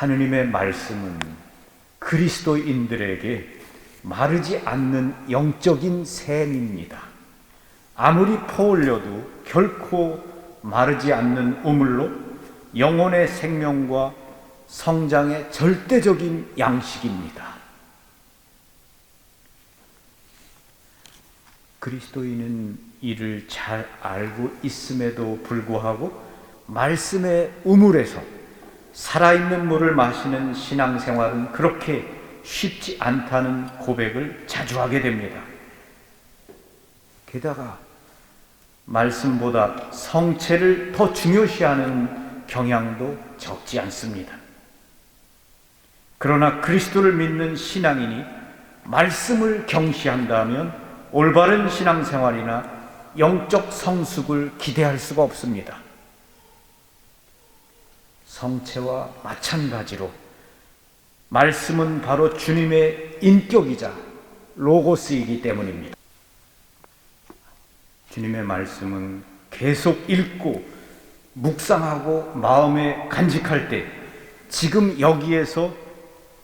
하느님의 말씀은 그리스도인들에게 마르지 않는 영적인 샘입니다. 아무리 퍼올려도 결코 마르지 않는 우물로 영혼의 생명과 성장의 절대적인 양식입니다. 그리스도인은 이를 잘 알고 있음에도 불구하고 말씀의 우물에서 살아있는 물을 마시는 신앙생활은 그렇게 쉽지 않다는 고백을 자주 하게 됩니다. 게다가 말씀보다 성체를 더 중요시하는 경향도 적지 않습니다. 그러나 그리스도를 믿는 신앙인이 말씀을 경시한다면 올바른 신앙생활이나 영적 성숙을 기대할 수가 없습니다. 성체와 마찬가지로 말씀은 바로 주님의 인격이자 로고스이기 때문입니다. 주님의 말씀은 계속 읽고 묵상하고 마음에 간직할 때 지금 여기에서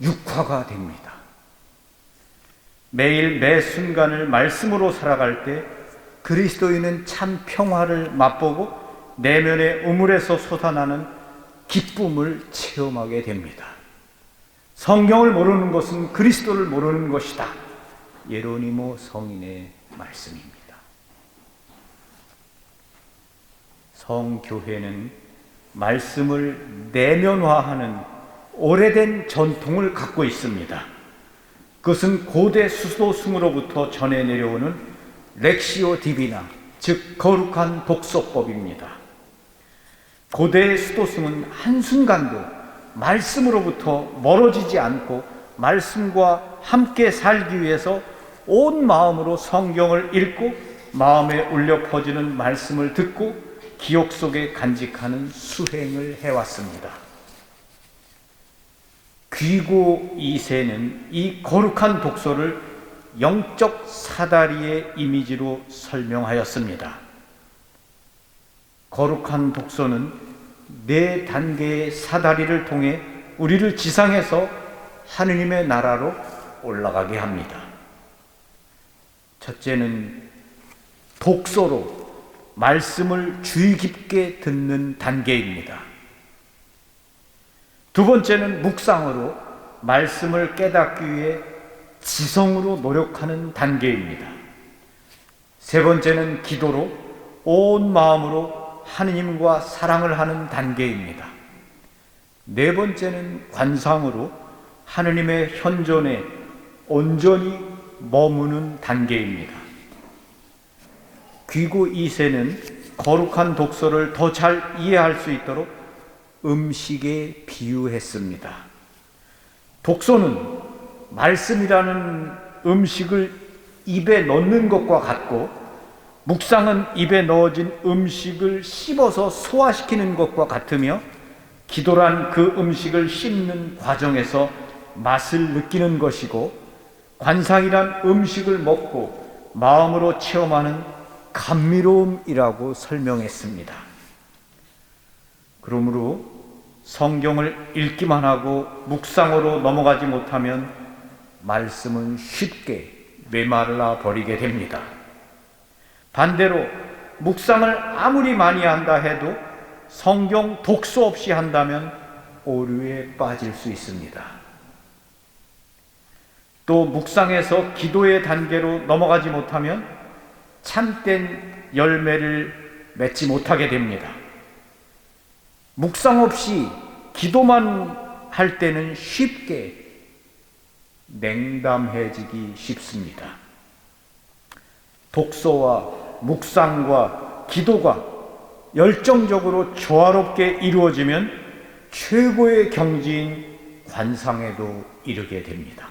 육화가 됩니다. 매일 매 순간을 말씀으로 살아갈 때 그리스도인은 참 평화를 맛보고 내면의 우물에서 솟아나는 기쁨을 체험하게 됩니다. 성경을 모르는 것은 그리스도를 모르는 것이다. 예로니모 성인의 말씀입니다. 성교회는 말씀을 내면화하는 오래된 전통을 갖고 있습니다. 그것은 고대 수도승으로부터 전해 내려오는 렉시오 디비나, 즉 거룩한 독서법입니다. 고대 수도승은 한순간도 말씀으로부터 멀어지지 않고 말씀과 함께 살기 위해서 온 마음으로 성경을 읽고 마음에 울려 퍼지는 말씀을 듣고 기억 속에 간직하는 수행을 해왔습니다. 귀고 이세는 이 거룩한 독서를 영적 사다리의 이미지로 설명하였습니다. 거룩한 독서는 네 단계의 사다리를 통해 우리를 지상에서 하느님의 나라로 올라가게 합니다. 첫째는 독서로 말씀을 주의 깊게 듣는 단계입니다. 두 번째는 묵상으로 말씀을 깨닫기 위해 지성으로 노력하는 단계입니다. 세 번째는 기도로 온 마음으로 하느님과 사랑을 하는 단계입니다. 네 번째는 관상으로 하느님의 현존에 온전히 머무는 단계입니다. 귀고 이세는 거룩한 독서를 더 잘 이해할 수 있도록 음식에 비유했습니다. 독서는 말씀이라는 음식을 입에 넣는 것과 같고 묵상은 입에 넣어진 음식을 씹어서 소화시키는 것과 같으며 기도란 그 음식을 씹는 과정에서 맛을 느끼는 것이고 관상이란 음식을 먹고 마음으로 체험하는 감미로움이라고 설명했습니다. 그러므로 성경을 읽기만 하고 묵상으로 넘어가지 못하면 말씀은 쉽게 메말라 버리게 됩니다. 반대로 묵상을 아무리 많이 한다 해도 성경 독서 없이 한다면 오류에 빠질 수 있습니다. 또 묵상에서 기도의 단계로 넘어가지 못하면 참된 열매를 맺지 못하게 됩니다. 묵상 없이 기도만 할 때는 쉽게 냉담해지기 쉽습니다. 독서와 묵상과 기도가 열정적으로 조화롭게 이루어지면 최고의 경지인 관상에도 이르게 됩니다.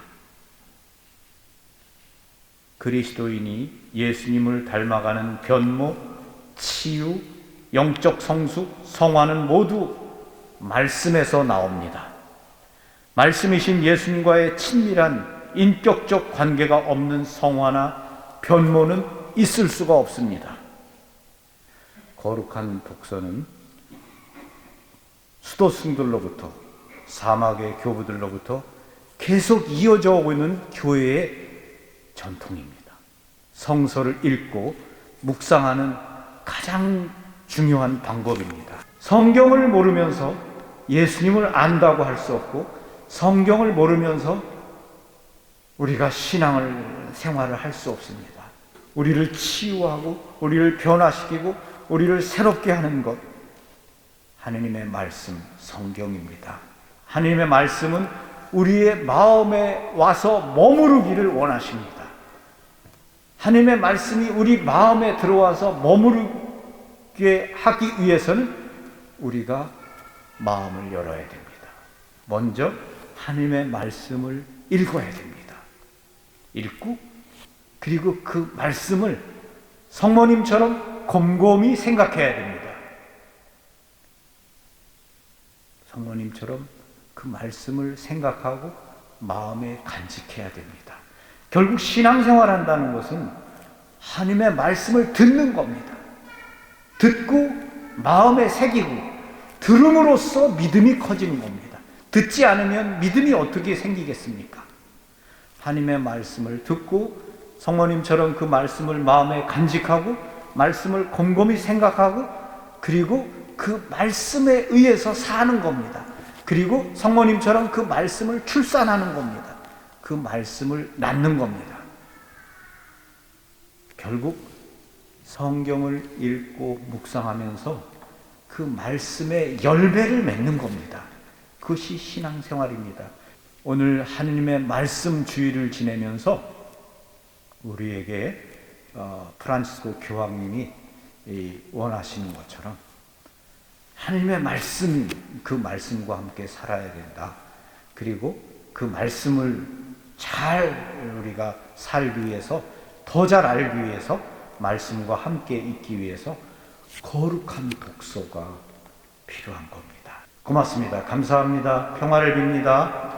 그리스도인이 예수님을 닮아가는 변모, 치유, 영적 성숙, 성화는 모두 말씀에서 나옵니다. 말씀이신 예수님과의 친밀한 인격적 관계가 없는 성화나 변모는 있을 수가 없습니다. 거룩한 독서는 수도승들로부터 사막의 교부들로부터 계속 이어져 오고 있는 교회의 전통입니다. 성서를 읽고 묵상하는 가장 중요한 방법입니다. 성경을 모르면서 예수님을 안다고 할 수 없고 성경을 모르면서 우리가 신앙을 생활을 할 수 없습니다. 우리를 치유하고 우리를 변화시키고 우리를 새롭게 하는 것 하느님의 말씀 성경입니다. 하느님의 말씀은 우리의 마음에 와서 머무르기를 원하십니다. 하나님의 말씀이 우리 마음에 들어와서 머무르게 하기 위해서는 우리가 마음을 열어야 됩니다. 먼저 하나님의 말씀을 읽어야 됩니다. 읽고 그리고 그 말씀을 성모님처럼 곰곰이 생각해야 됩니다. 성모님처럼 그 말씀을 생각하고 마음에 간직해야 됩니다. 결국 신앙생활 한다는 것은 하나님의 말씀을 듣는 겁니다. 듣고 마음에 새기고 들음으로써 믿음이 커지는 겁니다. 듣지 않으면 믿음이 어떻게 생기겠습니까? 하나님의 말씀을 듣고 성모님처럼 그 말씀을 마음에 간직하고 말씀을 곰곰이 생각하고 그리고 그 말씀에 의해서 사는 겁니다. 그리고 성모님처럼 그 말씀을 출산하는 겁니다. 그 말씀을 낳는 겁니다. 결국 성경을 읽고 묵상하면서 그 말씀의 열배를 맺는 겁니다. 그것이 신앙생활입니다. 오늘 하느님의 말씀 주의를 지내면서 우리에게 어, 프란치스코 교황님이 이 원하시는 것처럼 하나님의 말씀 그 말씀과 함께 살아야 된다. 그리고 그 말씀을 잘 우리가 살기 위해서 더 잘 알기 위해서 말씀과 함께 있기 위해서 거룩한 독서가 필요한 겁니다. 고맙습니다. 감사합니다. 평화를 빕니다.